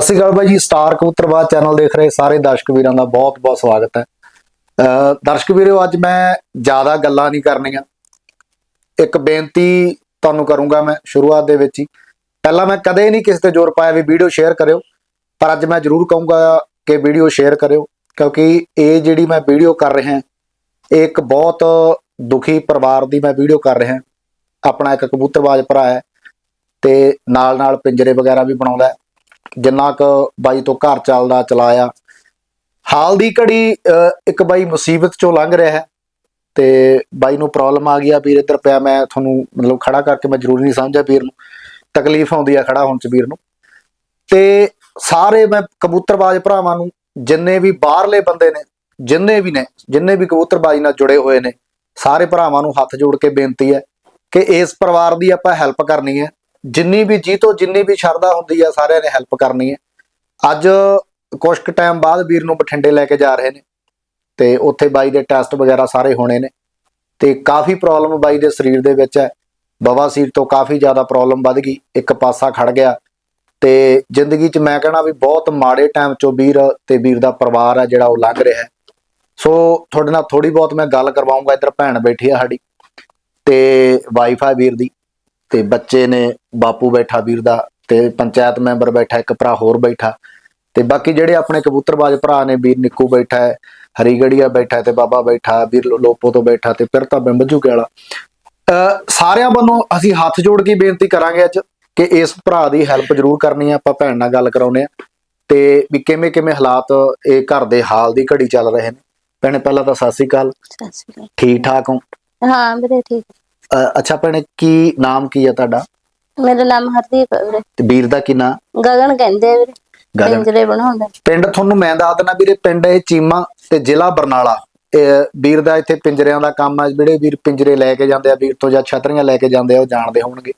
ਸਤਿ ਸ਼੍ਰੀ ਅਕਾਲ ਬਾਈ ਜੀ, star ਕਬੂਤਰਬਾਜ਼ channel ਦੇਖ ਰਹੇ ਸਾਰੇ ਦਰਸ਼ਕ ਵੀਰਾਂ ਦਾ ਬਹੁਤ-ਬਹੁਤ ਸਵਾਗਤ ਹੈ। ਦਰਸ਼ਕ ਵੀਰੋ, ਅੱਜ ਮੈਂ ਜ਼ਿਆਦਾ ਗੱਲਾਂ ਨਹੀਂ ਕਰਨੀਆਂ। ਇੱਕ ਬੇਨਤੀ ਤੁਹਾਨੂੰ ਕਰੂੰਗਾ ਮੈਂ ਸ਼ੁਰੂਆਤ ਦੇ ਵਿੱਚ ਹੀ। ਪਹਿਲਾਂ ਮੈਂ ਕਦੇ ਨਹੀਂ ਕਿਸੇ ਤੇ ਜ਼ੋਰ ਪਾਇਆ ਵੀ ਵੀਡੀਓ ਸ਼ੇਅਰ ਕਰਿਓ, ਪਰ ਅੱਜ ਮੈਂ ਜ਼ਰੂਰ ਕਹੂੰਗਾ ਕਿ ਵੀਡੀਓ ਸ਼ੇਅਰ ਕਰਿਓ, ਕਿਉਂਕਿ ਇਹ ਜਿਹੜੀ ਮੈਂ ਵੀਡੀਓ ਕਰ ਰਿਹਾ, ਇਹ ਇੱਕ ਬਹੁਤ ਦੁਖੀ ਪਰਿਵਾਰ ਦੀ ਮੈਂ ਵੀਡੀਓ ਕਰ ਰਿਹਾ। ਆਪਣਾ ਇੱਕ ਕਬੂਤਰਬਾਜ਼ ਭਰਾ ਹੈ ਤੇ ਨਾਲ ਨਾਲ ਪਿੰਜਰੇ ਵਗੈਰਾ ਵੀ ਬਣਾਉਂਦਾ ਜਿੰਨਾ ਕੁ ਬਾਈ ਤੋਂ ਘਰ ਚੱਲਦਾ, ਚਲਾਇਆ। ਹਾਲ ਦੀ ਘੜੀ ਇੱਕ ਬਾਈ ਮੁਸੀਬਤ ਚੋਂ ਲੰਘ ਰਿਹਾ ਹੈ ਤੇ ਬਾਈ ਨੂੰ ਪ੍ਰੋਬਲਮ ਆ ਗਈ ਆ, ਵੀਰ, ਇੱਧਰ ਪਿਆ, ਮੈਂ ਤੁਹਾਨੂੰ ਮਤਲਬ ਖੜਾ ਕਰਕੇ ਮੈਂ ਜ਼ਰੂਰੀ ਨਹੀਂ ਸਮਝਿਆ ਵੀਰ ਨੂੰ। ਤਕਲੀਫ ਆਉਂਦੀ ਆ ਖੜਾ ਹੋਣ ਚ ਵੀਰ ਨੂੰ। ਤੇ ਸਾਰੇ ਮੈਂ ਕਬੂਤਰਬਾਜ਼ ਭਰਾਵਾਂ ਨੂੰ, ਜਿੰਨੇ ਵੀ ਬਾਹਰਲੇ ਬੰਦੇ ਨੇ, ਜਿੰਨੇ ਵੀ ਨੇ, ਜਿੰਨੇ ਵੀ ਕਬੂਤਰਬਾਜ਼ੀ ਨਾਲ ਜੁੜੇ ਹੋਏ ਨੇ, ਸਾਰੇ ਭਰਾਵਾਂ ਨੂੰ ਹੱਥ ਜੋੜ ਕੇ ਬੇਨਤੀ ਹੈ ਕਿ ਇਸ ਪਰਿਵਾਰ ਦੀ ਆਪਾਂ ਹੈਲਪ ਕਰਨੀ ਹੈ। ਜਿੰਨੀ ਵੀ ਜੀ ਤੋਂ ਜਿੰਨੀ ਵੀ ਸ਼ਰਧਾ ਹੁੰਦੀ ਆ, ਸਾਰਿਆਂ ਨੇ ਹੈਲਪ ਕਰਨੀ ਹੈ ਅੱਜ ਕੁਝ ਕੁ ਟਾਈਮ ਬਾਅਦ ਵੀਰ ਨੂੰ ਬਠਿੰਡੇ ਲੈ ਕੇ ਜਾ ਰਹੇ ਨੇ ਤੇ ਉੱਥੇ ਬਾਈ ਦੇ ਟੈਸਟ ਵਗੈਰਾ ਸਾਰੇ ਹੋਣੇ ਨੇ ਤੇ ਕਾਫੀ ਪ੍ਰੋਬਲਮ ਬਾਈ ਦੇ ਸਰੀਰ ਦੇ ਵਿੱਚ ਹੈ। ਬਵਾਸੀਰ ਤੋਂ ਕਾਫੀ ਜ਼ਿਆਦਾ ਪ੍ਰੋਬਲਮ ਵੱਧ ਗਈ, ਇੱਕ ਪਾਸਾ ਖੜ ਗਿਆ ਤੇ ਜ਼ਿੰਦਗੀ 'ਚ ਮੈਂ ਕਹਿਣਾ ਵੀ ਬਹੁਤ ਮਾੜੇ ਟਾਈਮ 'ਚੋਂ ਵੀਰ ਤੇ ਵੀਰ ਦਾ ਪਰਿਵਾਰ ਹੈ ਜਿਹੜਾ ਉਹ ਲੰਘ ਰਿਹਾ ਹੈ। ਸੋ ਤੁਹਾਡੇ ਨਾਲ ਥੋੜੀ ਬਹੁਤ ਮੈਂ ਗੱਲ ਕਰਵਾਉਂਗਾ, ਇੱਧਰ ਭੈਣ ਬੈਠੀ ਆ ਸਾਡੀ ਤੇ ਵਾਈਫਾਈ ਵੀਰ ਦੀ। ਤੇ ਬੱਚੇ ਨੇ ਬਾਪੂ ਬੈਠਾ ਵੀਰ ਦਾ ਤੇ ਪੰਚਾਇਤ ਮੈਂਬਰ ਬੈਠਾ ਇੱਕ ਭਰਾ ਹੋਰ ਬੈਠਾ। ਤੇ ਬਾਕੀ ਜਿਹੜੇ ਆਪਣੇ ਕਬੂਤਰਬਾਜ਼ ਭਰਾ ਨੇ ਵੀਰ ਨਿੱਕੂ ਬੈਠਾ ਹੈ ਹਰੀਗੜੀਆ ਬੈਠਾ ਤੇ ਬਾਬਾ ਬੈਠਾ ਵੀਰ ਲੋਪੋ ਤੋਂ ਬੈਠਾ ਤੇ ਫਿਰ ਤਾਂ ਬਿੰਬਜੂ ਕੇ ਵਾਲਾ। ਸਾਰਿਆਂ ਵੱਲੋਂ ਅਸੀਂ ਹੱਥ ਜੋੜ ਕੇ ਬੇਨਤੀ ਕਰਾਂਗੇ ਅੱਜ ਕਿ ਇਸ ਭਰਾ ਦੀ ਹੈਲਪ ਜ਼ਰੂਰ ਕਰਨੀ ਹੈ ਆਪਾਂ ਭੈਣ ਨਾਲ ਗੱਲ ਕਰਾਉਨੇ ਆ ਤੇ ਵੀ ਕਿਵੇਂ ਕਿਵੇਂ ਹਾਲਾਤ ਇਹ ਘਰ ਦੇ ਹਾਲ ਦੀ ਘੜੀ ਚੱਲ ਰਹੇ ਨੇ। ਭੈਣੇ ਪਹਿਲਾਂ ਤਾਂ ਸਤਿ ਸ੍ਰੀ ਅਕਾਲ। ਸਤਿ ਸ਼੍ਰੀ ਅਕਾਲ। ਠੀਕ ਠਾਕ ਹੋ? ਹਾਂ ਵੀਰੇ ਠੀਕ। ਅੱਛਾ ਭੈਣੇ ਕੀ ਨਾਮ ਕੀ ਹੈ ਤੁਹਾਡਾ? ਮੇਰਾ ਨਾਮ ਹਰਦੀਪ ਹੈ ਵੀਰੇ। ਤੇ ਵੀਰ ਦਾ ਕੀ ਨਾਂ? ਗਗਨ ਕਹਿੰਦੇ ਆ ਵੀਰੇ ਗਗਨ। ਪਿੰਜਰੇ ਬਣਾਉਂਦਾ। ਪਿੰਡ ਤੁਹਾਨੂੰ ਮੈਂ ਦੱਸ ਦਿੰਦਾ ਵੀਰੇ ਪਿੰਡ ਇਹ ਚੀਮਾ ਤੇ ਜ਼ਿਲ੍ਹਾ ਬਰਨਾਲਾ। ਇਹ ਵੀਰ ਦਾ ਇੱਥੇ ਪਿੰਜਰਿਆਂ ਦਾ ਕੰਮ ਆ ਜਿਹੜੇ ਵੀਰ ਪਿੰਜਰੇ ਲੈ ਕੇ ਜਾਂਦੇ ਆ ਵੀਰ ਤੋਂ ਜਾਂ ਛਤਰੀਆਂ ਲੈ ਕੇ ਜਾਂਦੇ ਆ ਉਹ ਜਾਣਦੇ ਹੋਣਗੇ।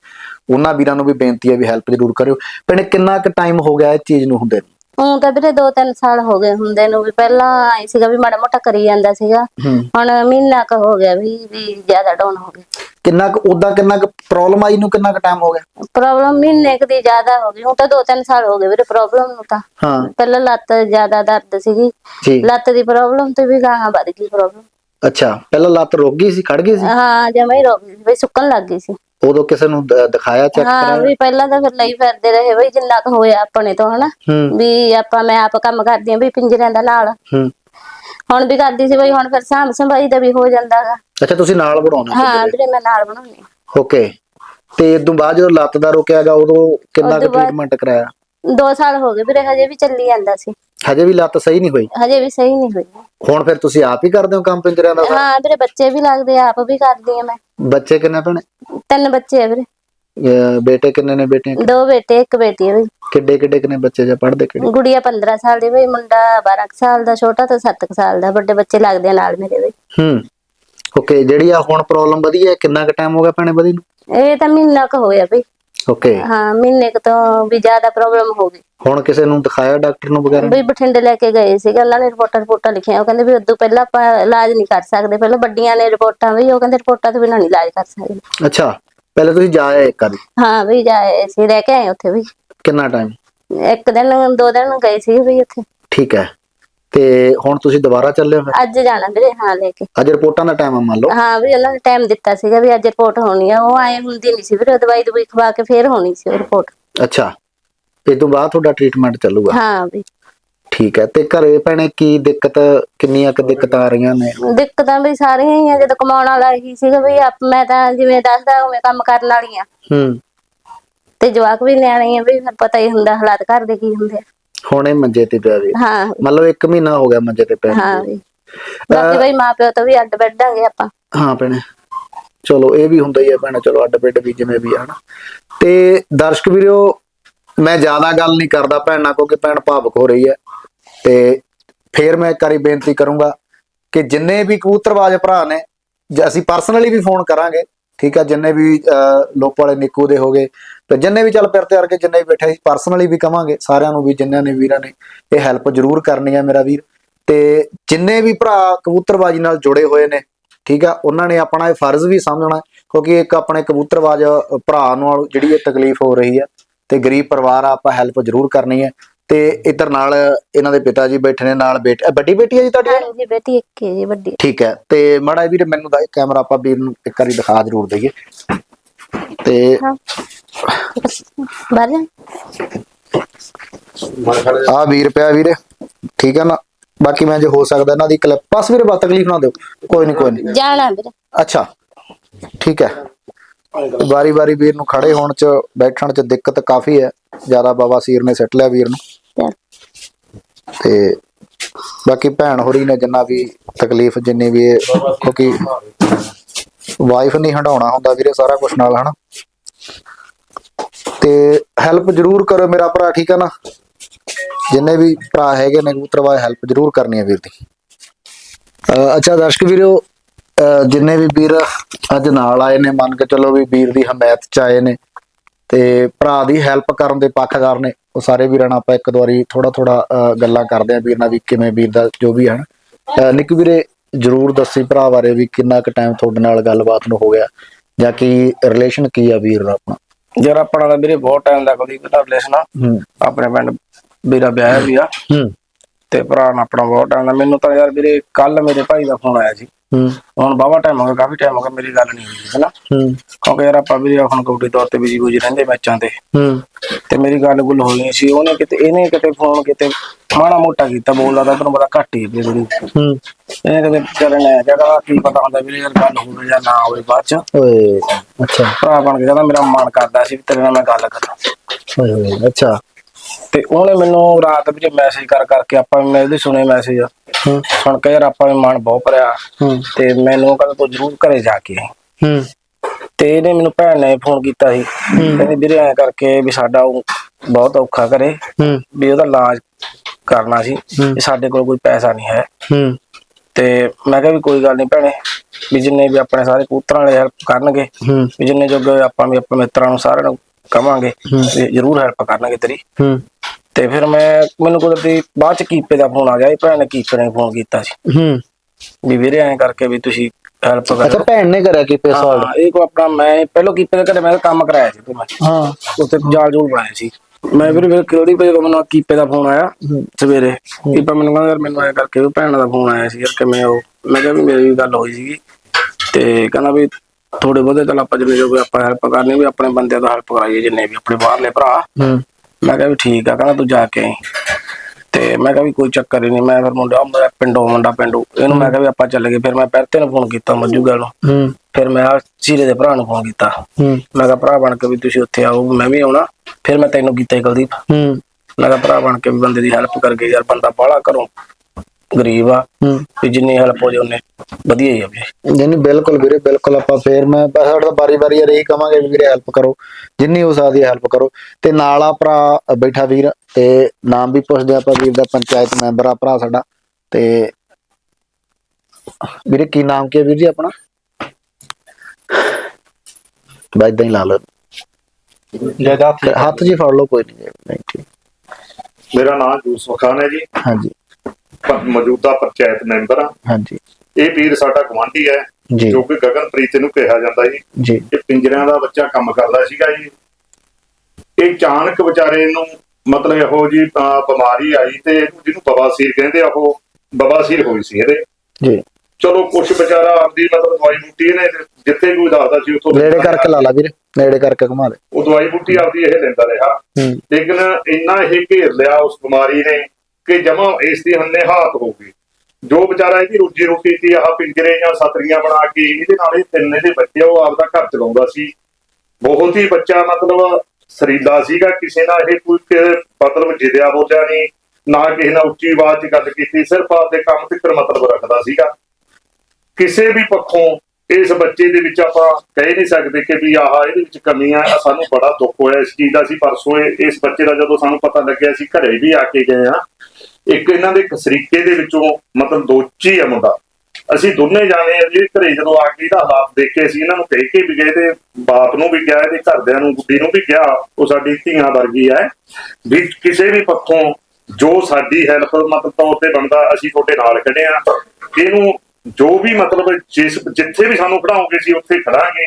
ਉਹਨਾਂ ਵੀਰਾਂ ਨੂੰ ਵੀ ਬੇਨਤੀ ਹੈ ਵੀ ਹੈਲਪ ਜ਼ਰੂਰ ਕਰਿਓ। ਪਿੰਡ ਕਿੰਨਾ ਕੁ ਟਾਈਮ ਹੋ ਗਿਆ ਇਹ ਚੀਜ਼ ਨੂੰ ਹੁੰਦੇ ਨੂੰ? ਹੁਣ ਤਾਂ ਵੀਰੇ 2-3 ਸਾਲ ਹੋ ਗਏ ਹੁੰਦੇ ਨੂੰ ਵੀ ਪਹਿਲਾਂ ਆਈ ਸੀਗਾ ਵੀ ਮਾੜਾ ਮੋਟਾ ਕਰੀ ਜਾਂਦਾ ਸੀਗਾ। ਹੁਣ ਮਹੀਨਾ ਕ ਹੋ ਗਿਆ ਵੀ ਵੀ ਜ਼ਿਆਦਾ ਡਾਊਨ ਹੋ ਗਿਆ ਕਿੰਨਾ ਕੁ ਉਦਾਂ ਕਿੰਨਾ ਕੁ ਪ੍ਰੋਬਲਮ ਆਈ ਨੂੰ ਕਿੰਨਾ ਕੁ ਟਾਈਮ ਹੋ ਗਿਆ? ਪ੍ਰੋਬਲਮ ਮਹੀਨੇ ਕੁ ਦੀ ਜ਼ਿਆਦਾ ਹੋ ਗਈ ਹੁਣ ਤਾਂ 2-3 ਸਾਲ ਹੋ ਗਏ ਵੀਰੇ ਪ੍ਰੋਬਲਮ ਨੂੰ ਤਾਂ। ਹਾਂ। ਪਹਿਲਾਂ ਲੱਤ ਜ਼ਿਆਦਾ ਦਰਦ ਸੀਗੀ ਜੀ। ਲੱਤ ਦੀ ਪ੍ਰੋਬਲਮ ਤੇ ਵੀ ਗਾਹਾਂ ਵੱਧ ਗਈ ਪ੍ਰੋਬਲਮ ਅੱਛਾ ਪਹਿਲਾਂ ਲੱਤ ਰੁਕ ਗਈ ਸੀ ਖੜ ਗਈ ਸੀ? ਹਾਂ ਜਮਾ ਹੀ ਰੋਗ ਵੀ ਸੁੱਕਣ ਲੱਗ ਗਈ ਸੀ। ਉਦੋਂ ਕਿਸੇ ਨੂੰ ਦ- ਦਿਖਾਇਆ ਚੈੱਕ ਹਾਂ ਕਰਾਇਆ? ਵੀ ਪਹਿਲਾਂ ਤਾਂ ਫਿਰ ਲਈ ਫਿਰਦੇ ਰਹੇ ਬਈ ਜਿੰਨਾ ਕੁ ਹੋਇਆ ਆਪਣੇ ਤੋਂ ਹਨਾ? ਹੂੰ। ਵੀ ਆਪਾਂ ਮੈਂ ਆਪ ਕੰਮ ਕਰਦੀ ਆਂ ਵੀ ਪਿੰਜਰਿਆਂ ਦਾ ਨਾਲ। ਹੂੰ। ਹੁਣ ਵੀ ਕਰਦੀ ਸੀ ਬਈ ਹੁਣ ਫਿਰ ਸਾਂਭ ਸੰਭਾਈ ਦਾ ਵੀ ਹੋ ਜਾਂਦਾਗਾ ਅੱਛਾ ਤੁਸੀਂ ਨਾਲ ਬਣਾਉਣਾ ਹਾਂ ਵੀਰੇ ਮੈਂ ਨਾਲ ਬਣਾਉਣੀ ਓਕੇ। ਤੇ ਇਦੋਂ ਬਾਅਦ ਜਦੋਂ ਲੱਤ ਦਾ ਰੁਕਿਆਗਾ ਉਦੋਂ ਕਿੰਨਾ ਕੁ ਟ੍ਰੀਟਮੈਂਟ ਕਰਾਇਆ? ਦੋ ਸਾਲ ਹੋ ਗਏ ਵੀਰੇ ਹਜੇ ਵੀ ਚੱਲੀ ਜਾਂਦਾ ਸੀ। ਹਜੇ ਵੀ ਲੱਤ ਸਹੀ ਨਹੀਂ ਹੋਈ? ਹਜੇ ਵੀ ਸਹੀ ਨਹੀਂ ਹੋਈ। ਹੁਣ ਫਿਰ ਤੁਸੀਂ ਆਪ ਹੀ ਕਰਦੇ ਹੋ ਕੰਮ ਪਿੰਜਰਿਆਂ ਦਾ ਹਾਂ ਵੀਰੇ ਬੱਚੇ ਵੀ ਲੱਗਦੇ ਆ, ਆਪ ਵੀ ਕਰਦੀ ਆ ਮੈਂ। ਬੱਚੇ ਕਿੰਨੇ ਭੈਣੇ? ਤਿੰਨ ਬੱਚੇ ਆ ਵੀਰੇ। ਅਹ ਬੇਟੇ ਕਿੰਨੇ ਨੇ ਬੇਟੇ ਦੋ ਬੇਟੇ ਇੱਕ ਬੇਟੀ ਹੈ ਬਈ। ਕਿੱਡੇ ਕਿੱਡੇ ਕਿੰਨੇ ਬੱਚੇ ਜਾਂ ਪੜ੍ਹਦੇ ਕਿਹੜੇ? ਗੁੜੀਆ 15 ਸਾਲ ਦੀ ਬਈ ਮੁੰਡਾ 12 ਕੁ ਸਾਲ ਦਾ ਛੋਟਾ ਤਾਂ 7 ਕੁ ਸਾਲ ਦਾ। ਵੱਡੇ ਬੱਚੇ ਲੱਗਦੇ ਆ ਨਾਲ ਮੇਰੇ ਬਈ। ਹੂੰ। ਓਕੇ ਜਿਹੜੀ ਆ ਹੁਣ ਪ੍ਰੋਬਲਮ ਵਧੀ ਹੈ ਕਿੰਨਾ ਕੁ ਟਾਈਮ ਹੋ ਗਿਆ ਭੈਣੇ ਵਧੀ ਨੂੰ? ਇਹ ਤਾਂ ਮਹੀਨਾ ਕੁ ਹੋਇਆ ਬਈ। ਓਕੇ ਹਾਂ ਮਹੀਨੇ ਕੁ ਤੋਂ ਵੀ ਜ਼ਿਆਦਾ ਪ੍ਰੋਬਲਮ ਹੋ ਗਈ। ਹੁਣ ਕਿਸੇ ਨੂੰ ਦਿਖਾਇਆ ਡਾਕਟਰ ਨੂੰ ਵਗੈਰਾ? ਵੀ ਬਠਿੰਡੇ ਲੈ ਕੇ ਗਏ ਸੀਗੇ ਉਹਨਾਂ ਨੇ ਰਿਪੋਰਟਾਂ ਰਿਪੋਰਟਾਂ ਲਿਖੀਆਂ। ਉਹ ਕਹਿੰਦੇ ਵੀ ਉਦੋਂ ਪਹਿਲਾਂ ਆਪਾਂ ਇਲਾਜ ਨਹੀਂ ਕਰ ਸਕਦੇ। ਪਹਿਲਾਂ ਵੱਡੀਆਂ ਨੇ ਰਿਪੋਰਟਾਂ ਵੀ ਉਹ ਕਹਿੰਦੇ ਰਿਪੋਰਟਾਂ ਤੋਂ ਬਿਨਾਂ ਨਹੀਂ ਇਲਾਜ ਕਰ ਸਕਦੇ। ਅੱਛਾ ਪਹਿਲੇ ਤੁਸੀਂ ਜਾਏ ਇੱਕ ਵਾਰੀ? ਹਾਂ ਵੀ ਜਾਏ ਅਸੀਂ ਰਹਿ ਕੇ ਆਏ ਉੱਥੇ ਵੀ। ਕਿੰਨਾ ਟਾਈਮ ਇੱਕ ਦਿਨ ਦੋ ਦਿਨ ਗਏ ਸੀ ਵੀ ਉੱਥੇ। ਠੀਕ ਹੈ। ਤੇ ਹੁਣ ਤੁਸੀਂ ਦੁਬਾਰਾ ਚੱਲੇ ਹੋ ਅੱਜ ਜਾਣਾ ਵੀਰੇ ਹਾਂ ਲੈ ਕੇ। ਅੱਜ ਰਿਪੋਰਟਾਂ ਦਾ ਟਾਈਮ ਆ ਮੰਨ ਲਓ। ਹਾਂ ਵੀ ਉਹਨਾਂ ਨੇ ਟਾਈਮ ਦਿੱਤਾ ਸੀਗਾ ਵੀ ਅੱਜ ਰਿਪੋਰਟ ਹੋਣੀ ਆ ਉਹ ਆਏ ਹੁੰਦੀ ਨਹੀਂ ਸੀ ਵੀਰੇ ਦਵਾਈ ਦਵਾਈ ਖਵਾ ਕੇ ਫੇਰ ਹੋਣੀ ਸੀ ਰਿਪੋਰਟ। ਅੱਛਾ ਇਸ ਤੋਂ ਬਾਅਦ ਤੁਹਾਡਾ ਟ੍ਰੀਟਮੈਂਟ ਚੱਲੂਗਾ। ਹਾਂ ਵੀ ਠੀਕ ਹੈ ਤੇ ਘਰੇ ਭੈਣੇ ਕੀ ਦਿੱਕਤ ਕਿੰਨੀਆਂ ਕੁ ਦਿੱਕਤਾਂ ਆ ਰਹੀਆਂ ਨੇ? ਦਿੱਕਤਾਂ ਵੀ ਸਾਰੀਆਂ ਹੀ ਆ ਜਦੋਂ ਕਮਾਉਣ ਵਾਲਾ ਹੀ ਸੀਗਾ ਵੀ ਆਪ- ਮੈਂ ਤਾਂ ਜਿਵੇਂ ਦੱਸਦਾ ਉਵੇਂ ਕੰਮ ਕਰਨ ਵਾਲੀ ਆ। ਹੂੰ। ਤੇ ਜਵਾਕ ਵੀ ਨਿਆਣੇ ਆ ਵੀ ਫਿਰ ਪਤਾ ਹੀ ਹੁੰਦਾ ਹਾਲਾਤ ਘਰ ਦੇ ਕੀ ਹੁੰਦੇ ਆ। ਹੁਣ ਮੰਜੇ ਤੇ ਪਿਆ ਵੀ ਹਾਂ। ਮਤਲਬ 1 ਮਹੀਨਾ ਹੋ ਗਿਆ ਮੰਜੇ ਤੇ ਪਿਆ ਹਾਂ। ਵੀ ਬਾਕੀ ਬਈ ਮਾਪਿਓ ਤੋਂ ਵੀ ਅੱਡ ਬੈਠਾਂਗੇ ਆਪਾਂ। ਹਾਂ ਭੈਣੇ। ਚਲੋ ਇਹ ਵੀ ਹੁੰਦਾ ਹੀ ਹੈ ਭੈਣੇ। ਚਲੋ ਅੱਡ ਪਿੱਡ ਵੀ ਜਿਵੇਂ ਵੀ ਹਨਾ। ਤੇ ਦਰਸ਼ਕ ਵੀਰੋ ਮੈਂ ਜ਼ਿਆਦਾ ਗੱਲ ਨਹੀਂ ਕਰਦਾ ਭੈਣ ਨਾਲ ਕਿਉਂਕਿ ਭੈਣ ਭਾਵਕ ਹੋ ਰਹੀ ਹੈ। ਤੇ ਫੇਰ ਮੈਂ ਇੱਕ ਵਾਰੀ ਬੇਨਤੀ ਕਰੂੰਗਾ ਕਿ ਜਿੰਨੇ ਵੀ ਕਬੂਤਰਬਾਜ਼ ਭਰਾ ਨੇ ਜੇ ਅਸੀਂ ਪਰਸਨਲੀ ਵੀ ਫੋਨ ਕਰਾਂਗੇ ਠੀਕ ਆ ਜਿੰਨੇ ਵੀ ਅਹ, ਲੋਪ ਵਾਲੇ ਨਿੱਕੂ ਦੇ ਹੋਗੇ ਤੇ ਜਿੰਨੇ ਵੀ ਚੱਲ ਫਿਰ ਤੇ ਅਰਗੇ ਜਿੰਨੇ ਵੀ ਬੈਠੇ ਸੀ ਪਰਸਨਲੀ ਵੀ ਕਵਾਂਗੇ ਸਾਰਿਆਂ ਨੂੰ ਵੀ ਜਿੰਨਿਆਂ ਨੇ ਵੀਰਾਂ ਨੇ ਇਹ ਹੈਲਪ ਜ਼ਰੂਰ ਕਰਨੀ ਹੈ ਮੇਰਾ ਵੀਰ। ਤੇ ਜਿੰਨੇ ਵੀ ਭਰਾ ਕਬੂਤਰਬਾਜੀ ਨਾਲ ਜੁੜੇ ਹੋਏ ਨੇ ਠੀਕ ਆ ਉਹਨਾਂ ਨੇ ਆਪਣਾ ਇਹ ਫਰਜ਼ ਵੀ ਸਮਝਣਾ ਕਿਉਂਕਿ ਇੱਕ ਆਪਣੇ ਕਬੂਤਰਬਾਜ਼ ਭਰਾ ਨੂੰ ਜਿਹੜੀ ਇਹ ਤਕਲੀਫ ਹੋ ਰਹੀ ਹੈ ਤੇ ਗਰੀਬ ਪਰਿਵਾਰ ਆ ਆਪਾਂ ਹੈਲਪ ਜ਼ਰੂਰ ਕਰਨੀ ਹੈ ਤੇ ਇੱਧਰ ਨਾਲ ਇਹਨਾਂ ਦੇ ਪਿਤਾ ਜੀ ਬੈਠੇ ਨੇ ਨਾਲ ਬੇਟੀ ਵੱਡੀ ਬੇਟੀ ਹੈ ਜੀ ਤੁਹਾਡੀ ਹਾਂਜੀ ਬੇਟੀ ਇੱਕ ਹੀ ਜੀ ਵੱਡੀ। ਠੀਕ ਹੈ ਤੇ ਮਾੜਾ ਵੀਰੇ ਮੈਨੂੰ ਦਾ ਕੈਮਰਾ ਆਪਾਂ ਵੀਰ ਨੂੰ ਇੱਕ ਵਾਰੀ ਦਿਖਾ ਜ਼ਰੂਰ ਦਈਏ। ਤੇ ਬਾਹਰ ਆ ਵੀਰ ਪਿਆ ਵੀਰੇ ਠੀਕ ਹੈ ਨਾ? ਬਾਕੀ ਮੈਂ ਜੇ ਹੋ ਸਕਦਾ ਇਹਨਾਂ ਦੀ ਕਲਿੱਪ ਬਸ ਵੀਰੇ ਬਸ ਤਕਲੀਫ ਨਾ ਦਿਓ ਕੋਈ ਨਹੀਂ ਕੋਈ ਨਹੀਂ ਜਾਣਾ ਵੀਰੇ। ਅੱਛਾ ਠੀਕ ਹੈ। ਵਾਰੀ ਵਾਰੀ ਵੀਰ ਨੂੰ ਖੜੇ ਹੋਣ ਚ ਬੈਠਣ ਚ ਦਿੱਕਤ ਕਾਫੀ ਹੈ ਜ਼ਿਆਦਾ ਬਾਬਾ ਸੀਰ ਨੇ ਸਿੱਟ ਲਿਆ ਵੀਰ ਨੂੰ। ਚੱਲ ਤੇ ਬਾਕੀ ਭੈਣ ਹੋਰੀ ਨੇ ਜਿੰਨਾ ਵੀ ਤਕਲੀਫ ਜਿੰਨੀ ਵੀ ਇਹ- ਕਿਉਂਕਿ ਵਾਈਫ ਨਹੀਂ ਹੰਡਾਉਣਾ ਹੁੰਦਾ ਵੀਰੇ ਸਾਰਾ ਕੁਝ ਨਾਲ, ਹਨਾ? ਤੇ ਹੈਲਪ ਜਰੂਰ ਕਰੋ ਮੇਰਾ ਭਰਾ, ਠੀਕ ਹੈ ਨਾ? ਜਿੰਨੇ ਵੀ ਭਰਾ ਹੈਗੇ ਨੇ ਕਬੂਤਰਵਾ ਹੈਲਪ ਜਰੂਰ ਕਰਨੀ ਹੈ ਵੀਰ ਦੀ। ਅੱਛਾ ਦਰਸ਼ਕ ਵੀਰੋ ਅਹ ਜਿੰਨੇ ਵੀ ਵੀਰ ਅੱਜ ਨਾਲ ਆਏ ਨੇ, ਮੰਨ ਕੇ ਚੱਲੋ ਵੀ ਵੀਰ ਦੀ ਹਮਾਇਤ ਚ ਆਏ ਨੇ ਤੇ ਭਰਾ ਦੀ ਹੈਲਪ ਕਰਨ ਦੇ ਪੱਖਦਾਰ ਨੇ ਉਹ ਸਾਰੇ ਵੀਰਾਂ ਨਾਲ ਆਪਾਂ ਇੱਕ ਦੋ ਵਾਰੀ ਥੋੜਾ ਥੋੜਾ ਗੱਲਾਂ ਕਰਦੇ ਆਂ ਵੀਰ ਨਾਲ ਵੀ ਕਿਵੇਂ ਵੀਰ ਦਾ ਜੋ ਵੀ ਹੈ ਨਾ। ਅਹ ਨਿੱਕ ਵੀਰੇ ਜਰੂਰ ਦੱਸੀ ਭਰਾ ਬਾਰੇ ਵੀ ਕਿੰਨਾ ਕੁ ਟਾਈਮ ਤੁਹਾਡੇ ਨਾਲ ਗੱਲਬਾਤ ਨੂੰ ਹੋ ਗਿਆ ਜਾਂ ਕੀ ਰਿਲੇਸ਼ਨ ਕੀ ਆ ਵੀਰ ਦਾ ਆਪਣਾ? ਯਾਰ ਆਪਣਾ ਤਾਂ ਵੀਰੇ ਬਹੁਤ ਟਾਈਮ ਦਾ ਕੋਈ ਪਤਾ ਰਿਲੇਸ਼ਨ ਆ। ਆਪਣੇ ਪਿੰਡ ਵੀਰਾ ਵਿਆਹ ਵੀ ਆ। ਤੇ ਭਰਾ ਨਾਲ ਆਪਣਾ ਬਹੁਤ ਟਾਈਮ ਦਾ ਮੈਨੂੰ ਤਾਂ ਯਾਰ ਵੀਰੇ ਕੱਲ ਮੇਰੇ ਭਾਈ ਦਾ ਫੋਨ ਆਇਆ ਸੀ। ਹੁਣ ਬਾਵਾ ਟਾਈਮ ਹੋ ਗਿਆ ਕਾਫੀ ਟਾਈਮ ਹੋ ਗਿਆ ਮੇਰੀ ਗੱਲ ਨਹੀਂ ਹੋਈ ਹੈ ਨਾ ਹੂੰ। ਕਿਉਂਕਿ ਯਾਰ ਆਪਾਂ ਵੀਰੇ ਹੁਣ ਕਬੱਡੀ ਤੌਰ ਤੇ ਬਿਜ਼ੀ ਬੁਜੀ ਰਹਿੰਦੇ ਮੈਚਾਂ ਤੇ। ਹੂੰ। ਤੇ ਮੇਰੀ ਗੱਲ ਗੁੱਲ ਹੋਈ ਸੀ ਉਹਨੇ ਕਿਤੇ ਇਹਨੇ ਕਿਤੇ ਫੋਨ ਕਿਤੇ ਮਾੜਾ ਮੋਟਾ ਕੀਤਾ ਬੋਲਦਾ ਤਾਂ ਤੈਨੂੰ ਪਤਾ ਘੱਟ ਹੀ ਥੋੜੀ ਹੂੰ। ਇਹਨੇ ਕਿਤੇ ਵਿਚਾਰੇ ਨੇ ਜਗਾ ਕੀ ਪਤਾ ਹੁੰਦਾ ਵੀਰੇ ਯਾਰ ਗੱਲ ਹੋਵੇ ਜਾਂ ਨਾ ਹੋਵੇ ਬਾਅਦ ਚ। ਓਏ ਅੱਛਾ। ਭਰਾ ਬਣ ਕੇ ਕਹਿੰਦਾ ਮੇਰਾ ਮਨ ਕਰਦਾ ਸੀ ਵੀ ਤੇਰੇ ਨਾਲ ਮੈਂ ਗੱਲ ਕਰਾਂ। ਓਏ ਅੱਛਾ। ਤੇ ਉਹਨੇ ਮੈਨੂੰ ਰਾਤ ਵਿੱਚ ਮੈਸੇਜ ਕਰ ਕਰਕੇ ਆਪਾਂ ਮੈਂ ਇਹਦੇ ਸੁਣੇ ਮੈਸੇਜ ਹੂੰ। ਸੁਣ ਕੇ ਯਾਰ ਆਪਾਂ ਵੀ ਮਨ ਬਹੁਤ ਭਰਿਆ। ਹੂੰ। ਤੇ ਮੈਨੂੰ ਕਹਿੰਦਾ ਤੂੰ ਜ਼ਰੂਰ ਘਰੇ ਜਾ ਕੇ ਆਈ। ਹੂੰ। ਤੇ ਇਹਨੇ ਮੈਨੂੰ ਭੈਣ ਨੇ ਫੋਨ ਕੀਤਾ ਸੀ। ਕਹਿੰਦੀ ਵੀਰੇ ਐਂ ਕਰਕੇ ਵੀ ਸਾਡਾ ਉਹ ਬਹੁਤ ਔਖਾ ਕਰੇ। ਹੂੰ। ਵੀ ਉਹਦਾ ਇਲਾਜ ਕਰਨਾ ਸੀ। ਵੀ ਸਾਡੇ ਕੋਲ ਕੋਈ ਪੈਸਾ ਨਹੀਂ ਹੈ। ਹੂੰ। ਤੇ ਮੈਂ ਕਿਹਾ ਵੀ ਕੋਈ ਗੱਲ ਨਹੀਂ ਭੈਣੇ। ਵੀ ਜਿੰਨੇ ਵੀ ਆਪਣੇ ਸਾਰੇ ਕੂਤਰਾਂ ਵਾਲੇ ਹੈਲਪ ਕਰਨਗੇ। ਹੂੰ। ਵੀ ਜਿੰਨੇ ਜੋਗੇ ਆਪਾਂ ਵੀ ਆਪਣੇ ਮਿੱਤਰਾਂ ਨੂੰ ਸਾਰਿਆਂ ਨੂੰ ਕਵਾਂਗੇ ਵੀ ਜ਼ਰੂਰ ਹੈਲਪ ਕਰਨਗੇ ਤੇਰੀ। ਹੂੰ। ਤੇ ਫਿਰ ਮੈਂ ਮੈਨੂੰ ਕੁਦਰਤੀ ਬਾਅਦ ਚ ਕੀਪੇ ਦਾ ਫੋਨ ਆ ਗਿਆ ਇਹ ਭੈਣ ਨੇ ਕੀਪੇ ਨੇ ਫੋਨ ਕੀਤਾ ਸੀ। ਹੂੰ। ਵੀ ਵੀਰੇ ਐਂ ਕਰਕੇ ਵੀ ਤੁਸੀਂ ਹੈਲਪ ਅੱਛਾ ਕਰੋ। ਭੈਣ ਨੇ ਕਰਿਆ ਕੀ ਪੈਸਾ ਹਾਂ ਇਹ ਕੋ ਆਪਣਾ ਮੈਂ ਪਹਿਲਾਂ ਕੀਪੇ ਦੇ ਘਰੇ ਮੈਂ ਕੰਮ ਕਰਾਇਆ ਸੀ ਤੇ ਮੈਂ ਹਾਂ। ਉੱਥੇ ਜਾਲ ਜੂਲ ਬਣਾਇਆ ਸੀ। ਮੈਂ ਵੀਰੇ ਫਿਰ ਕਿਹੜੀ ਪੇ ਮੈਨੂੰ ਕੀਪੇ ਦਾ ਫੋਨ ਆਇਆ ਸਵੇਰੇ। ਕੀਪਾ ਮੈਨੂੰ ਕਹਿੰਦਾ ਯਾਰ ਮੈਨੂੰ ਐਂ ਕਰਕੇ ਵੀ ਭੈਣ ਦਾ ਫੋਨ ਆਇਆ ਸੀ ਯਾਰ ਕਿਵੇਂ ਉਹ ਮੈਂ ਕਿਹਾ ਵੀ ਮੇਰੀ ਵੀ ਗੱਲ ਹੋਈ ਸੀਗੀ। ਤੇ ਕਹਿੰਦਾ ਵੀ ਥੋੜੇ ਬਹੁਤੇ ਚੱਲ ਆਪਾਂ ਜਿੰਨੇ ਜੋ ਵੀ ਆਪਾਂ ਹੈਲਪ ਕਰਨੀ ਵੀ ਆਪਣੇ ਬੰਦਿਆਂ ਦਾ ਹੈਲਪ ਕਰਾਈਏ ਜਿੰਨੇ ਵੀ ਆਪਣੇ ਬਾਹਰਲੇ ਭਰਾ। ਹੂੰ। ਮੈਂ ਕਿਹਾ ਵੀ ਠੀਕ ਆ ਕਹਿੰਦਾ ਤੂੰ ਜਾ ਕੇ ਆਈ। ਤੇ ਮੈਂ ਕਿਹਾ ਵੀ ਕੋਈ ਚੱਕਰ ਹੀ ਨਹੀਂ ਮੈਂ ਫਿਰ ਮੁੰਡਾ ਮੇਰਾ ਪਿੰਡੋਂ ਮੁੰਡਾ ਪਿੰਡੋਂ। ਇਹਨੂੰ ਮੈਂ ਕਿਹਾ ਵੀ ਆਪਾਂ ਚੱਲ ਗਏ ਫਿਰ ਮੈਂ ਪਹਿਤੇ ਨੂੰ ਫੋਨ ਕੀਤਾ ਮੱਜੂ ਗੱਲ ਨੂੰ। ਫਿਰ ਮੈਂ ਆ ਸੀਰੇ ਦੇ ਭਰਾ ਨੂੰ ਫੋਨ ਕੀਤਾ। ਮੈਂ ਕਿਹਾ ਭਰਾ ਬਣ ਕੇ ਵੀ ਤੁਸੀਂ ਉੱਥੇ ਆਓ ਮੈਂ ਵੀ ਆਉਣਾ। ਫਿਰ ਮੈਂ ਤੈਨੂੰ ਕੀਤਾ ਕੁਲਦੀਪ। ਮੈਂ ਕਿਹਾ ਭਰਾ ਬਣ ਕੇ ਵੀ ਬੰਦੇ ਦੀ ਹੈਲਪ ਕਰਕੇ ਯਾਰ ਬੰਦਾ ਬਾਹਲਾ ਘਰੋਂ ਗਰੀਬ ਆ ਵੀ ਜਿੰਨੀ ਹੈਲਪ ਹੋ ਜੇ ਉਹਨੇ ਵਧੀਆ ਹੀ ਆ ਵੀਰੇ। ਨਹੀਂ ਨਹੀਂ ਬਿਲਕੁਲ ਵੀਰੇ ਬਿਲਕੁਲ ਆਪਾਂ ਫੇਰ ਮੈਂ ਬਸ ਸਾਡਾ ਬਾਰੀ ਬਾਰੀ ਯਾਰ ਇਹੀ ਕਵਾਂਗੇ ਵੀ ਵੀਰੇ ਹੈਲਪ ਕਰੋ ਜਿੰਨੀ ਹੋ ਸਕਦੀ ਹੈਲਪ ਕਰੋ। ਤੇ ਨਾਲ ਆ ਭਰਾ ਬੈਠਾ ਵੀਰ ਤੇ ਨਾਮ ਵੀ ਪੁੱਛਦੇ ਆਪਾਂ ਵੀਰ ਦਾ ਪੰਚਾਇਤ ਮੈਂਬਰ ਆ ਭਰਾ ਸਾਡਾ। ਤੇ ਵੀਰੇ ਕੀ ਨਾਮ ਕੀ ਵੀਰ ਜੀ ਆਪਣਾ? ਬਾਈ ਇਦਾਂ ਹੀ ਲਾ ਲਓ। ਹੱਥ। ਜੀ ਫੜ ਲਓ ਕੋਈ ਨਹੀਂ ਨਹੀਂ ਠੀਕ ਮੇਰਾ ਨਾਮ ਖਾਨ ਹੈ ਜੀ। ਹਾਂਜੀ। ਮੌਜੂਦਾ ਪੰਚਾਇਤ ਮੈਂਬਰ ਹਾਂ ਹਾਂਜੀ। ਇਹ ਵੀਰ ਸਾਡਾ ਗਵਾਂਢੀ ਹੈ ਜੀ। ਕਿ ਗਗਨਪ੍ਰੀਤ ਨੂੰ ਕਿਹਾ ਜਾਂਦਾ ਜੀ। ਇਹ ਪਿੰਜਰਿਆਂ ਦਾ ਬੱਚਾ ਕੰਮ ਕਰਦਾ ਸੀਗਾ ਜੀ। ਇਹ ਅਚਾਨਕ ਵਿਚਾਰੇ ਨੂੰ ਮਤਲਬ ਇਹੋ ਜੀ ਬਿਮਾਰੀ ਆਈ ਤੇ ਜਿਹਨੂੰ ਬਵਾਸੀਰ ਕਹਿੰਦੇ ਆ ਉਹ ਬਵਾਸੀਰ ਹੋਈ ਸੀ ਇਹਦੇ। ਜੀ। ਚਲੋ ਕੁਛ ਵਿਚਾਰਾ ਆਪਦੀ ਮਤਲਬ ਦਵਾਈ ਬੂਟੀ ਇਹਨੇ ਜਿੱਥੇ ਵੀ ਦੱਸਦਾ ਸੀ ਉੱਥੋਂ ਨੇੜੇ ਕਰਕੇ ਲਾ ਲਾ ਵੀਰੇ ਨੇੜੇ ਕਰਕੇ ਘੁਮਾ ਦੇ। ਉਹ ਦਵਾਈ ਬੂਟੀ ਆਪਦੀ ਇਹ ਲੈਂਦਾ ਰਿਹਾ। ਲੇਕਿਨ ਇੰਨਾ ਇਹ ਘੇਰ ਲਿਆ ਉਸ ਬਿਮਾਰੀ ਨੇ ਕਿ ਜਮਾ ਇਸ ਦੀ ਹੰਨੇ ਹਾਥ ਹੋ ਗਈ। ਜੋ ਵਿਚਾਰਾ ਇਹਦੀ ਰੋਜੀ ਰੋਟੀ ਸੀ, ਆਹ ਪਿੰਜਰੇ ਜਾਂ ਸਤਰੀਆਂ ਬਣਾ ਕੇ, ਇਹਦੇ ਨਾਲ ਇਹ ਤਿੰਨ ਇਹਦੇ ਬੱਚੇ ਉਹ ਆਪਦਾ ਘਰ ਚਲਾਉਂਦਾ ਸੀ। ਬਹੁਤ ਹੀ ਬੱਚਾ ਮਤਲਬ ਸਰੀਲਾ ਸੀਗਾ, ਕਿਸੇ ਨਾਲ ਇਹ ਕੋਈ ਮਤਲਬ ਜਿਦਿਆ ਬੋਲਿਆ ਨਹੀਂ, ਨਾ ਕਿਸੇ ਨਾਲ ਉੱਚੀ ਆਵਾਜ਼ 'ਚ ਗੱਲ ਕੀਤੀ, ਸਿਰਫ ਆਪਦੇ ਕੰਮ ਤੇ ਮਤਲਬ ਰੱਖਦਾ ਸੀਗਾ। ਕਿਸੇ ਵੀ ਪੱਖੋਂ ਇਸ ਬੱਚੇ ਦੇ ਵਿੱਚ ਆਪਾਂ ਕਹਿ ਨਹੀਂ ਸਕਦੇ ਕਿ ਵੀ ਆਹ ਇਹਦੇ ਵਿੱਚ ਕਮੀਆਂ ਆ ਸਾਨੂੰ ਬੜਾ ਦੁੱਖ ਹੋਇਆ ਇਸ ਚੀਜ਼ ਦਾ। ਸੀ ਪਰਸੋਂ ਇਹ- ਇਸ ਬੱਚੇ ਦਾ ਜਦੋਂ ਸਾਨੂੰ ਪਤਾ ਲੱਗਿਆ ਸੀ ਘਰੇ ਵੀ ਆ ਕੇ ਗਏ ਆ। ਇੱਕ ਇਹਨਾਂ ਦੇ ਕਸਰੀਕੇ ਦੇ ਵਿੱਚੋਂ ਮਤਲਬ ਦੋਚੀ ਆ ਮੁੰਡਾ। ਅਸੀਂ ਦੋਨੇ ਜਾਣੇ ਆ ਜੀ, ਘਰੇ ਜਦੋਂ ਆ ਕੇ ਇਹਦਾ ਹਾਲਾਤ ਦੇਖੇ ਸੀ ਇਹਨਾਂ ਨੂੰ ਕਹਿ ਕੇ ਵੀ ਗਏ ਤੇ ਬਾਪ ਨੂੰ ਵੀ ਕਿਹਾ, ਇਹਦੇ ਘਰਦਿਆਂ ਨੂੰ, ਗੁੱਡੀ ਨੂੰ ਵੀ ਕਿਹਾ, ਉਹ ਸਾਡੀ ਧੀਆਂ ਵਰਗੀ ਹੈ ਵੀ ਕਿਸੇ ਵੀ ਪੱਖੋਂ ਜੋ ਸਾਡੀ ਹੈਲਪ ਮਤਲਬ ਤੌਰ ਤੇ ਬਣਦਾ, ਅਸੀਂ ਤੁਹਾਡੇ ਨਾਲ ਖੜੇ ਆ। ਇਹਨੂੰ ਜੋ ਵੀ ਮਤਲਬ ਜਿਸ, ਜਿੱਥੇ ਵੀ ਸਾਨੂੰ ਖੜਾਓਗੇ ਸੀ ਉੱਥੇ ਖੜਾਂਗੇ।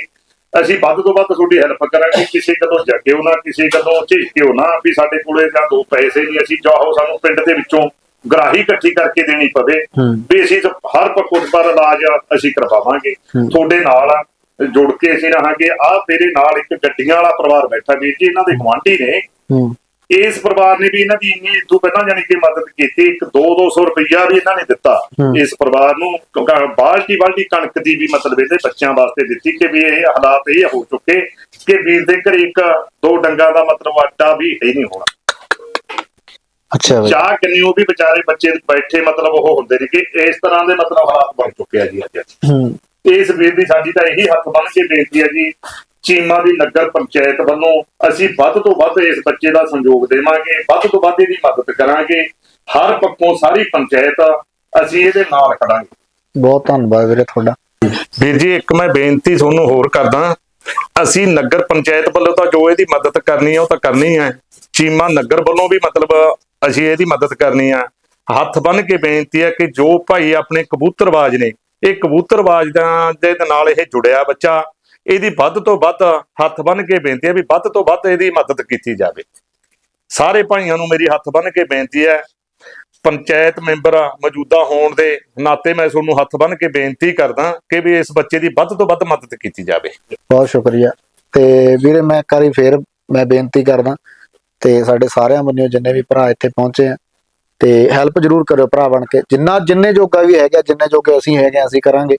ਅਸੀਂ ਵੱਧ ਤੋਂ ਵੱਧ ਤੁਹਾਡੀ ਹੈਲਪ ਕਰਾਂਗੇ। ਕਿਸੇ ਕਦੋਂ ਜੱਗਿਓ ਨਾ ਕਿਸੇ ਕਦੋਂ ਝਿਜਕਿਓ ਨਾ ਵੀ ਸਾਡੇ ਕੋਲੇ ਜਾਂ ਦੋ ਪੈਸੇ ਨਹੀਂ ਅਸੀਂ ਚਾਹੋ ਸਾਨੂੰ ਪਿੰਡ ਦੇ ਵਿੱਚੋਂ ਗਰਾਹੀ ਇਕੱਠੀ ਕਰਕੇ ਦੇਣੀ ਪਵੇ। ਵੀ ਅਸੀਂ ਤਾਂ ਹਰ ਪੱਖੋਂ ਪਰ ਇਲਾਜ ਅਸੀਂ ਕਰਵਾਵਾਂਗੇ। ਤੁਹਾਡੇ ਨਾਲ ਜੁੜ ਕੇ ਅਸੀਂ ਰਹਾਂਗੇ। ਆ ਤੇਰੇ ਨਾਲ ਇੱਕ ਗੱਡੀਆਂ ਵਾਲਾ ਪਰਿਵਾਰ ਬੈਠਾ ਵੀਰ ਜੀ ਇਹਨਾਂ ਦੇ ਗੁਆਂਢੀ ਨੇ। ਇਸ ਪਰਿਵਾਰ ਨੇ ਵੀ ਇਹਨਾਂ ਦੀ ਇੰਨੀ ਤੋਂ ਪਹਿਲਾਂ ਜਾਨੀ ਕਿ ਮਦਦ ਕੀਤੀ ਇੱਕ 2-200 ਰੁਪਈਆ ਵੀ ਇਹਨਾਂ ਨੇ ਦਿੱਤਾ। ਇਸ ਪਰਿਵਾਰ ਨੂੰ ਕਿਉਂਕਿ ਬਾਲਟੀ ਬਾਲਟੀ ਕਣਕ ਦੀ ਵੀ ਮਤਲਬ ਇਹਦੇ ਬੱਚਿਆਂ ਵਾਸਤੇ ਦਿੱਤੀ ਕਿ ਵੀ ਇਹ ਹਾਲਾਤ ਇਹ ਹੋ ਚੁੱਕੇ ਕਿ ਵੀਰ ਦੇ ਘਰੇ ਇੱਕ ਦੋ ਡੰਗਾ ਦਾ ਮਤਲਬ ਆਟਾ ਵੀ ਹੈ ਨਹੀਂ ਹੋਣਾ। ਅੱਛਾ ਬਈ। ਚਾਹ ਕਿੰਨੀ ਉਹ ਵੀ ਵਿਚਾਰੇ ਬੱਚੇ ਬੈਠੇ ਮਤਲਬ ਉਹ ਹੁੰਦੇ ਨੇ ਕਿ ਇਸ ਤਰ੍ਹਾਂ ਦੇ ਮਤਲਬ ਹਾਲਾਤ ਬਣ ਚੁੱਕੇ ਆ ਜੀ ਅੱਜ। ਹੂੰ। ਇਸ ਵੀਰ ਦੀ ਸਾਡੀ ਤਾਂ ਇਹੀ ਹੱਥ ਬੰਨ ਕੇ ਬੇਨਤੀ ਹੈ ਜੀ ਚੀਮਾ ਦੀ ਨਗਰ ਪੰਚਾਇਤ ਵੱਲੋਂ ਅਸੀਂ ਵੱਧ ਤੋਂ ਵੱਧ ਇਸ ਬੱਚੇ ਦਾ ਸੰਯੋਗ ਦੇਵਾਂਗੇ ਵੱਧ ਤੋਂ ਵੱਧ ਇਹਦੀ ਮਦਦ ਕਰਾਂਗੇ। ਹਰ ਪੱਖੋਂ ਸਾਰੀ ਪੰਚਾਇਤ ਅਸੀਂ ਇਹਦੇ ਨਾਲ ਖੜਾਂਗੇ। ਬਹੁਤ ਧੰਨਵਾਦ ਵੀਰੇ ਤੁਹਾਡਾ। ਵੀਰ ਜੀ ਇੱਕ ਮੈਂ ਬੇਨਤੀ ਤੁਹਾਨੂੰ ਹੋਰ ਕਰਦਾ। ਅਸੀਂ ਨਗਰ ਪੰਚਾਇਤ ਵੱਲੋਂ ਤਾਂ ਜੋ ਇਹਦੀ ਮਦਦ ਕਰਨੀ ਹੈ ਉਹ ਤਾਂ ਕਰਨੀ ਹੈ ਚੀਮਾ ਨਗਰ ਵੱਲੋਂ ਵੀ ਮਤਲਬ ਅਸੀਂ ਇਹਦੀ ਮਦਦ ਕਰਨੀ ਆ। ਹੱਥ ਬੰਨ ਕੇ ਬੇਨਤੀ ਹੈ ਕਿ ਜੋ ਭਾਈ ਆਪਣੇ ਕਬੂਤਰਬਾਜ਼ ਨੇ ਇਹ ਕਬੂਤਰਬਾਜ਼ ਦਾ ਦੇ ਨਾਲ ਇਹ ਜੁੜਿਆ ਬੱਚਾ। ਇਹਦੀ ਵੱਧ ਤੋਂ ਵੱਧ ਹੱਥ ਬੰਨ ਕੇ ਬੇਨਤੀ ਹੈ ਵੀ ਵੱਧ ਤੋਂ ਵੱਧ ਇਹਦੀ ਮਦਦ ਕੀਤੀ ਜਾਵੇ। ਸਾਰੇ ਭਾਈਆਂ ਨੂੰ ਮੇਰੀ ਹੱਥ ਬੰਨ ਕੇ ਬੇਨਤੀ ਹੈ, ਪੰਚਾਇਤ ਮੈਂਬਰ ਮੌਜੂਦਾ ਹੋਣ ਦੇ ਨਾਤੇ ਮੈਂ ਤੁਹਾਨੂੰ ਹੱਥ ਬੰਨ ਕੇ ਬੇਨਤੀ ਕਰਦਾ ਕਿ ਵੀ ਇਸ ਬੱਚੇ ਦੀ ਵੱਧ ਤੋਂ ਵੱਧ ਮਦਦ ਕੀਤੀ ਜਾਵੇ। ਬਹੁਤ ਸ਼ੁਕਰੀਆ। ਤੇ ਵੀਰੇ, ਮੈਂ ਇੱਕ ਵਾਰੀ ਫੇਰ ਮੈਂ ਬੇਨਤੀ ਕਰਦਾ ਤੇ ਸਾਡੇ ਸਾਰਿਆਂ ਵੱਲੋਂ ਜਿੰਨੇ ਵੀ ਭਰਾ ਇੱਥੇ ਪਹੁੰਚੇ ਆ, ਤੇ ਹੈਲਪ ਜਰੂਰ ਕਰਿਓ ਭਰਾ ਬਣ ਕੇ। ਜਿੰਨਾ ਜਿੰਨੇ ਜੋਗਾ ਵੀ ਹੈਗਾ ਜਿੰਨੇ ਜੋਗੇ ਅਸੀਂ ਹੈਗੇ ਅਸੀਂ ਕਰਾਂਗੇ।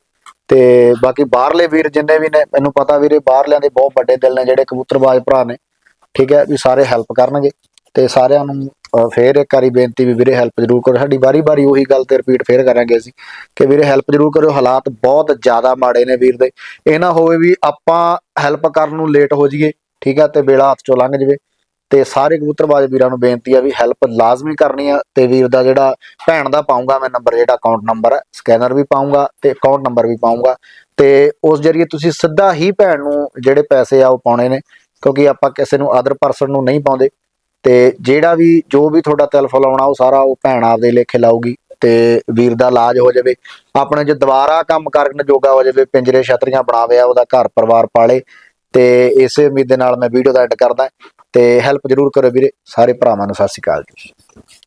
ਤੇ ਬਾਕੀ ਬਾਹਰਲੇ ਵੀਰ ਜਿੰਨੇ ਵੀ ਨੇ ਮੈਨੂੰ ਪਤਾ ਵੀਰੇ ਬਾਹਰਲਿਆਂ ਦੇ ਬਹੁਤ ਵੱਡੇ ਦਿਲ ਨੇ ਜਿਹੜੇ ਕਬੂਤਰਬਾਜ਼ ਭਰਾ ਨੇ। ਠੀਕ ਹੈ ਵੀ ਸਾਰੇ ਹੈਲਪ ਕਰਨਗੇ। ਤੇ ਸਾਰਿਆਂ ਨੂੰ ਅਹ, ਫੇਰ ਇੱਕ ਵਾਰੀ ਬੇਨਤੀ ਵੀ ਵੀਰੇ ਹੈਲਪ ਜਰੂਰ ਕਰੋ। ਸਾਡੀ ਵਾਰੀ-ਵਾਰੀ ਉਹੀ ਗੱਲ ਤੇ ਰਿਪੀਟ ਫੇਰ ਕਰਾਂਗੇ ਅਸੀਂ ਕਿ ਵੀਰੇ ਹੈਲਪ ਜਰੂਰ ਕਰਿਓ ਹਾਲਾਤ ਬਹੁਤ ਜ਼ਿਆਦਾ ਮਾੜੇ ਨੇ ਵੀਰ ਦੇ। ਇਹ ਨਾ ਹੋਵੇ ਵੀ ਆਪਾਂ ਹੈਲਪ ਕਰਨ ਨੂੰ ਲੇਟ ਹੋ ਜਾਈਏ ਠੀਕ ਆ ਤੇ ਵੇਲਾ ਹੱਥ ਚੋਂ ਲੰਘ ਜਾਵੇ। ਤੇ ਸਾਰੇ ਕਬੂਤਰਬਾਜ਼ ਵੀਰਾਂ ਨੂੰ ਬੇਨਤੀ ਆ ਵੀ ਹੈਲਪ ਲਾਜ਼ਮੀ ਕਰਨੀ ਆ ਤੇ ਵੀਰ ਦਾ ਜਿਹੜਾ ਭੈਣ ਦਾ ਪਾਉਂਗਾ ਮੈਂ ਨੰਬਰ ਜਿਹੜਾ ਅਕਾਊਂਟ ਨੰਬਰ ਹੈ ਸਕੈਨਰ ਵੀ ਪਾਉਂਗਾ ਤੇ ਅਕਾਊਂਟ ਨੰਬਰ ਵੀ ਪਾਉਂਗਾ। ਤੇ ਉਸ ਜਰੀਏ ਤੁਸੀਂ ਸਿੱਧਾ ਹੀ ਭੈਣ ਨੂੰ ਜਿਹੜੇ ਪੈਸੇ ਆ ਉਹ ਪਾਉਣੇ ਨੇ, ਕਿਉਂਕਿ ਆਪਾਂ ਕਿਸੇ ਨੂੰ ਅਦਰ ਪਰਸਨ ਨੂੰ ਨਹੀਂ ਪਾਉਂਦੇ। ਤੇ ਜਿਹੜਾ ਵੀ, ਜੋ ਵੀ ਤੁਹਾਡਾ ਤਿਲਫਲ ਆਉਣਾ, ਉਹ ਸਾਰਾ ਉਹ ਭੈਣ ਆਪਦੇ ਲੇਖੇ ਲਾਊਗੀ ਤੇ ਵੀਰ ਦਾ ਇਲਾਜ ਹੋ ਜਾਵੇ। ਆਪਣੇ ਜੇ ਦੁਬਾਰਾ ਕੰਮ ਕਰਨ ਜੋਗਾ ਹੋ ਜਾਵੇ, ਪਿੰਜਰੇ ਛਤਰੀਆਂ ਬਣਾਵੇ ਆ ਉਹਦਾ ਘਰ ਪਰਿਵਾਰ ਪਾਲੇ, ਤੇ ਇਸੇ ਉਮੀਦ ਦੇ ਨਾਲ ਮੈਂ ਵੀਡੀਓ ਦਾ ਐਡ ਕਰਦਾ। ਤੇ ਹੈਲਪ ਜਰੂਰ ਕਰੋ ਵੀਰੇ ਸਾਰੇ ਭਰਾਵਾਂ ਨੂੰ ਸਤਿ ਸ਼੍ਰੀ ਅਕਾਲ ਜੀ।